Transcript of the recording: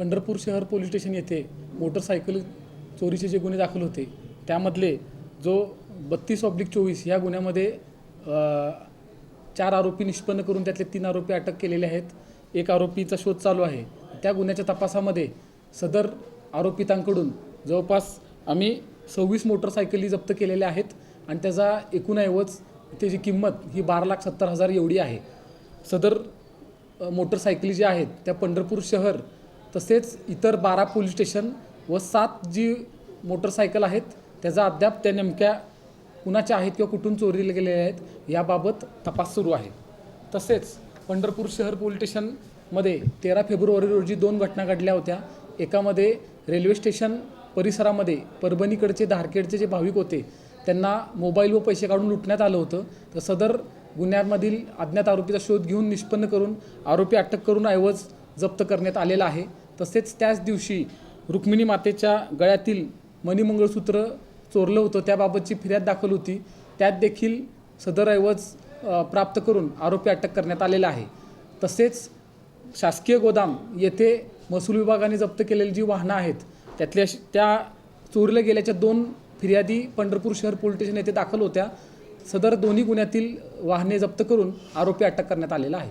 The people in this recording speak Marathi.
पंढरपूर शहर पोलीस स्टेशन येथे मोटरसायकल चोरीचे जे गुन्हे दाखल होते त्यामधले जो बत्तीस ऑब्लिक चोवीस या गुन्ह्यामध्ये चार आरोपी निष्पन्न करून त्यातले तीन आरोपी अटक केलेले आहेत. एक आरोपीचा शोध चालू आहे. त्या गुन्ह्याच्या तपासामध्ये सदर आरोपितांकडून जवळपास आम्ही सव्वीस मोटरसायकली जप्त केलेल्या आहेत आणि त्याचा एकूण ऐवज त्याची किंमत ही बारा लाख सत्तर हजार एवढी आहे. सदर मोटरसायकली ज्या आहेत त्या पंढरपूर शहर तसेच इतर बारा पोलीस स्टेशन व सात जी मोटरसायकल आहेत त्याचा अद्याप त्या नेमक्या कुणाच्या आहेत किंवा कुठून चोरीला गेलेल्या आहेत याबाबत तपास सुरू आहे. तसेच पंढरपूर शहर पोलीस स्टेशनमध्ये तेरा फेब्रुवारी रोजी दोन घटना घडल्या होत्या. एकामध्ये रेल्वे स्टेशन परिसरामध्ये परभणीकडचे धारखेडचे जे भाविक होते त्यांना मोबाईल व पैसे काढून लुटण्यात आलं होतं. तर सदर गुन्ह्यांमधील अज्ञात आरोपीचा शोध घेऊन निष्पन्न करून आरोपी अटक करून ऐवज जप्त करण्यात आलेला आहे. तसेच त्याच दिवशी रुक्मिणी मातेच्या गळ्यातील मणिमंगळसूत्र चोरलं होतं. त्याबाबतची फिर्याद दाखल होती. त्यात देखील सदर ऐवज प्राप्त करून आरोपी अटक करण्यात आलेला आहे. तसेच शासकीय गोदाम येथे महसूल विभागाने जप्त केलेली जी वाहनं आहेत त्यातल्या श- त्या चोरीला गेल्याच्या दोन फिर्यादी पंढरपूर शहर पोलीस स्टेशन येथे दाखल होत्या. सदर दोन्ही गुन्ह्यातील वाहने जप्त करून आरोपी अटक करण्यात आलेला आहे.